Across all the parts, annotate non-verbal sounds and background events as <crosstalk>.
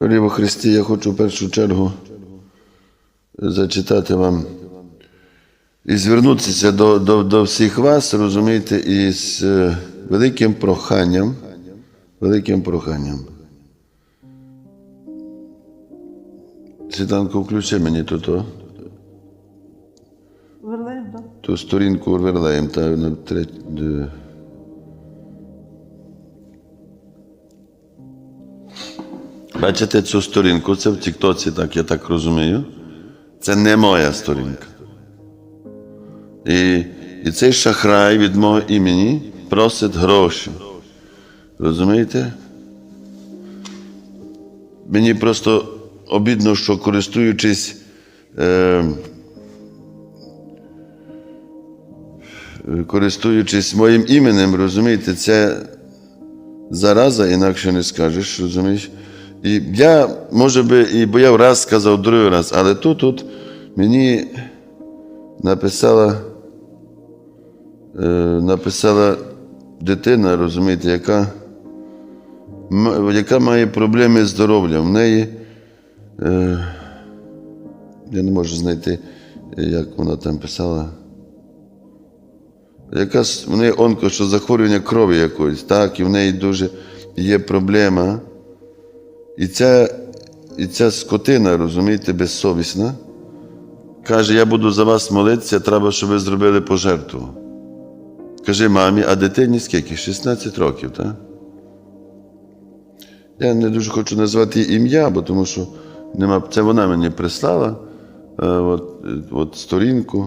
Дорогі во Христі, я хочу в першу чергу зачитати вам і звернутися до, до, до всіх вас, розумієте, із е, великим проханням, великим проханням. Світанко, включи мені тут, о, Верлеєм, так? ту сторінку Верлеєм та на треть. Бачите цю сторінку? Це в Тіктоці, так я так розумію. Це не моя сторінка. І, і цей шахрай від мого імені просить гроші. Розумієте? Мені просто обідно, що користуючись. Е, користуючись моїм іменем, розумієте, це зараза, інакше не скажеш, розумієш? І я, може би, і бо я раз сказав, другий раз, але тут, тут мені написала, е, написала дитина, розумієте, яка, яка має проблеми з здоров'ям. В неї, е, я не можу знайти, як вона там писала. Якась в неї онко, що захворювання крові якоїсь, так, і в неї дуже є проблема. І ця, і ця скотина, розумієте, безсовісна, каже: я буду за вас молитися, треба, щоб ви зробили пожертву. Каже мамі, а дитині скільки? 16 років, так? Я не дуже хочу назвати ім'я, бо тому що нема, це вона мені прислала е, от, от сторінку.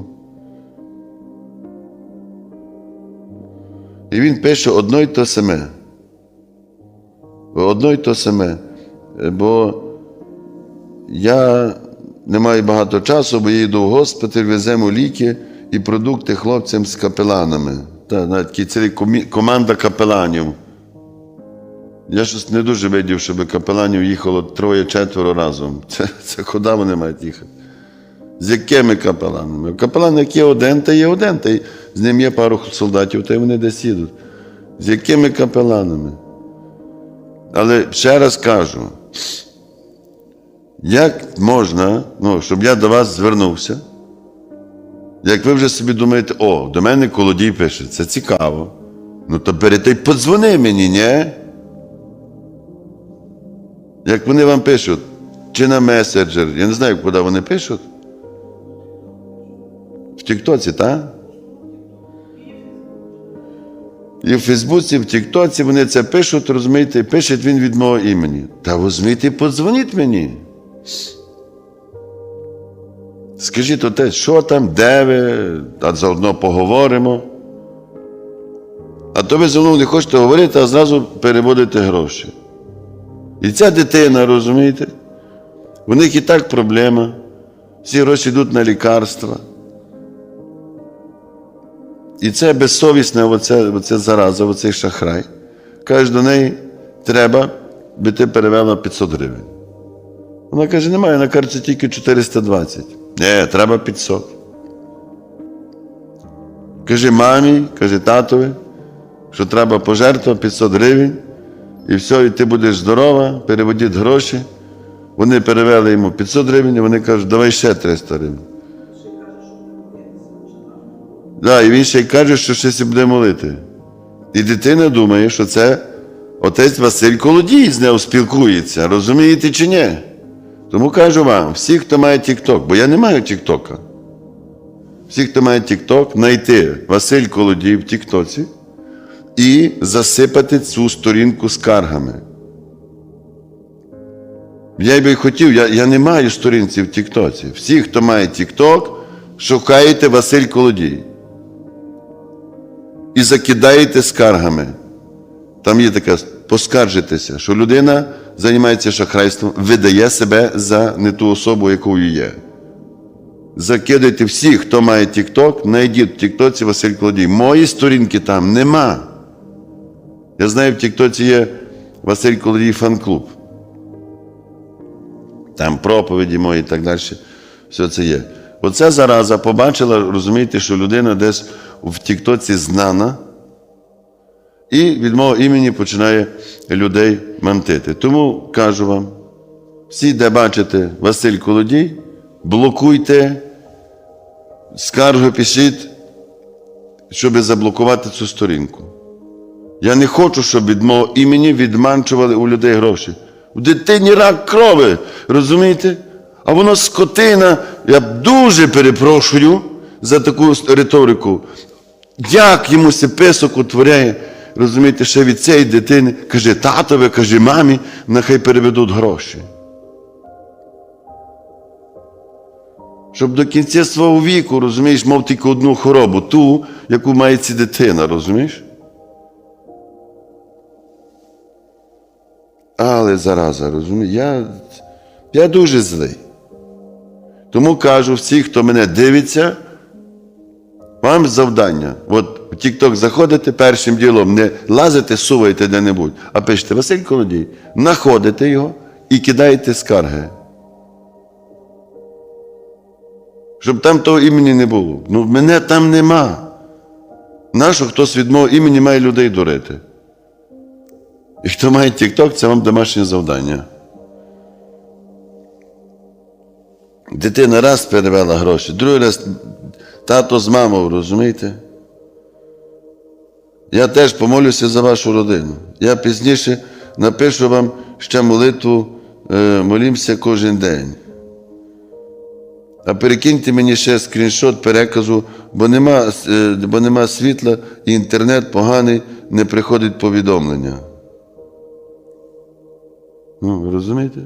І він пише одно й то саме. Одно й то саме. Бо я не маю багато часу, бо я йду в госпіталь, веземо ліки і продукти хлопцям з капеланами. Та, навіть такі команда капеланів. Я щось не дуже видів, щоб капеланів їхало троє-четверо разом. Це, це куди вони мають їхати? З якими капеланами? Капелан, як є один, та є один, та з ним є пару солдатів, та й вони десь їдуть. З якими капеланами? Але ще раз кажу, як можна, ну, щоб я до вас звернувся, як ви вже собі думаєте, о, до мене колодій пише, це цікаво. Ну то бери й подзвони мені, ні? Як вони вам пишуть, чи на меседжер, я не знаю, куди вони пишуть. В Тіктоці, так? І в Фейсбуці, в Тіктоці вони це пишуть, розумієте, пише він від мого імені. Та візьміть і подзвоніть мені. Скажіть отець, що там, де ви, а заодно поговоримо. А то ви зі мною не хочете говорити, а зразу переводите гроші. І ця дитина, розумієте, у них і так проблема. Всі гроші йдуть на лікарства. І це безсовісне, оце, оце зараза, оцей шахрай. Каже, до неї треба, би ти перевела 500 гривень. Вона каже, немає, на карті тільки 420. Не, треба 500. Каже мамі, каже татові, що треба пожертва 500 гривень, і все, і ти будеш здорова, переводіть гроші. Вони перевели йому 500 гривень, і вони кажуть, давай ще 300 гривень. Да, і він ще й каже, що щось буде молити. І дитина думає, що це отець Василь Колодій з нею спілкується, розумієте чи ні? Тому кажу вам, всі, хто має Тік-Ток, бо я не маю Тік-Тока. Всі, хто має Тік-Ток, знайти Василь Колодій в Тік-Тоці і засипати цю сторінку скаргами. Я би хотів, я, я не маю сторінці в Тіктоці. Всі, хто має Тікток, шукаєте Василь Колодій. І закидаєте скаргами. Там є така, поскаржитеся, що людина займається шахрайством, видає себе за не ту особу, якою є. Закидайте всіх, хто має Тікток, знайдіть в Тіктоці Василь Колодій. Мої сторінки там нема. Я знаю, в Тіктоці є Василь Колодій фан-клуб. Там проповіді мої і так далі. Все це є. Оця зараза побачила, розумієте, що людина десь в Тіктоці знана, і від мого імені починає людей мантити. Тому кажу вам, всі, де бачите Василь Колодій, блокуйте, скаргу пишіть, щоб заблокувати цю сторінку. Я не хочу, щоб від мого імені відманчували у людей гроші. У дитині рак крови, розумієте? А воно скотина. Я дуже перепрошую за таку риторику. Як йому се писок утворяє, розумієте, ще від цієї дитини, каже татові, каже мамі, нехай переведуть гроші. Щоб до кінця свого віку, розумієш, мав тільки одну хворобу, ту, яку має ця дитина, розумієш? Але зараза, розумієш, я, я дуже злий. Тому кажу всі, хто мене дивиться, вам завдання. От в TikTok заходите першим ділом, не лазите, суваєте де-небудь, а пишете Василь Колодій, знаходите його і кидаєте скарги. Щоб там того імені не було. Ну, мене там нема. Нащо хтось від мого імені має людей дурити? І хто має TikTok, це вам домашнє завдання. Дитина раз перевела гроші, другий раз тато з мамою, розумієте? Я теж помолюся за вашу родину. Я пізніше напишу вам ще молитву, е, молімося кожен день. А перекиньте мені ще скріншот переказу, бо нема, е, бо нема світла, і інтернет поганий, не приходить повідомлення. Ну, ви розумієте?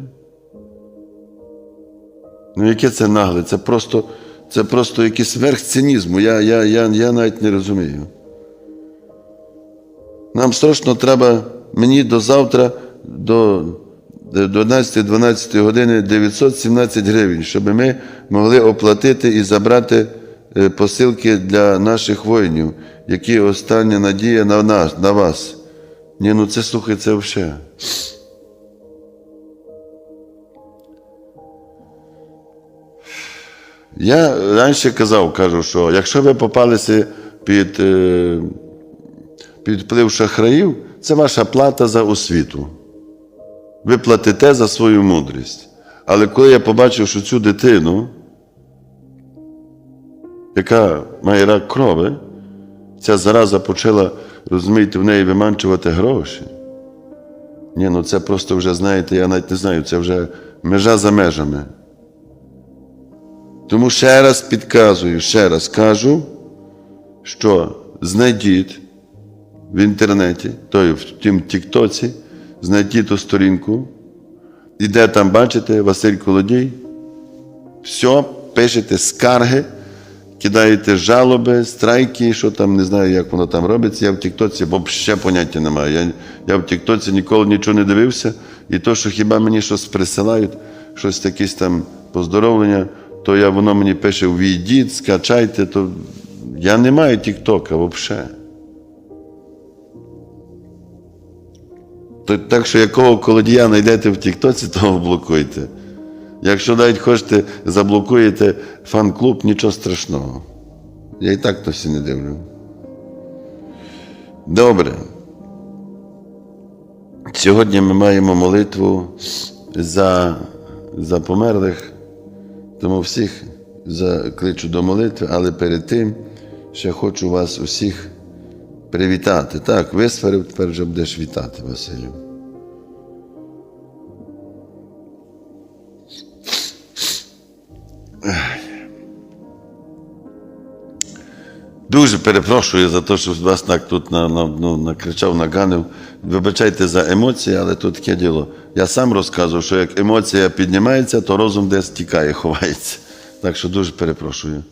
Ну, яке це нагле? Це просто, це просто якийсь верх цинізму. Я, я, я, я навіть не розумію. Нам страшно треба мені до завтра, до 11-12 години 917 гривень, щоб ми могли оплатити і забрати е, посилки для наших воїнів, які остання надія на нас, на вас. Ні, ну це слухай, це взагалі. Я раніше казав, кажу, що якщо ви попалися під, е, під вплив шахраїв, це ваша плата за освіту. Ви платите за свою мудрість. Але коли я побачив, що цю дитину, яка має рак крови, ця зараза почала, розумієте, в неї виманчувати гроші. Ні, ну це просто вже, знаєте, я навіть не знаю, це вже межа за межами. Тому ще раз підказую, ще раз кажу, що знайдіть в інтернеті, той в тім Тіктоці, знайдіть ту сторінку, і де там бачите Василь Колодій, все, пишете скарги, кидаєте жалоби, страйки, що там, не знаю, як воно там робиться. Я в Тіктоці, бо ще поняття немає. Я, я в Тіктоці ніколи нічого не дивився, і то, що хіба мені щось присилають, щось якісь там поздоровлення, то я, воно мені пише: війдіть, скачайте, то я не маю Тіктока взагалі. Так що якого колодія знайдете в Тіктоці, <laughs> того блокуйте. Якщо навіть хочете, заблокуєте фан-клуб, нічого страшного. Я і так то всі не дивлю. Добре. Сьогодні ми маємо молитву за, за померлих, тому всіх закличу до молитви, але перед тим ще хочу вас усіх привітати. Так, висварив, тепер вже будеш вітати, Василю. Дуже перепрошую за те, що вас так тут на, на, ну, накричав, наганив. Вибачайте за емоції, але тут таке діло. Я сам розказував, що як емоція піднімається, то розум десь тікає, <laughs> ховається. Так що дуже перепрошую.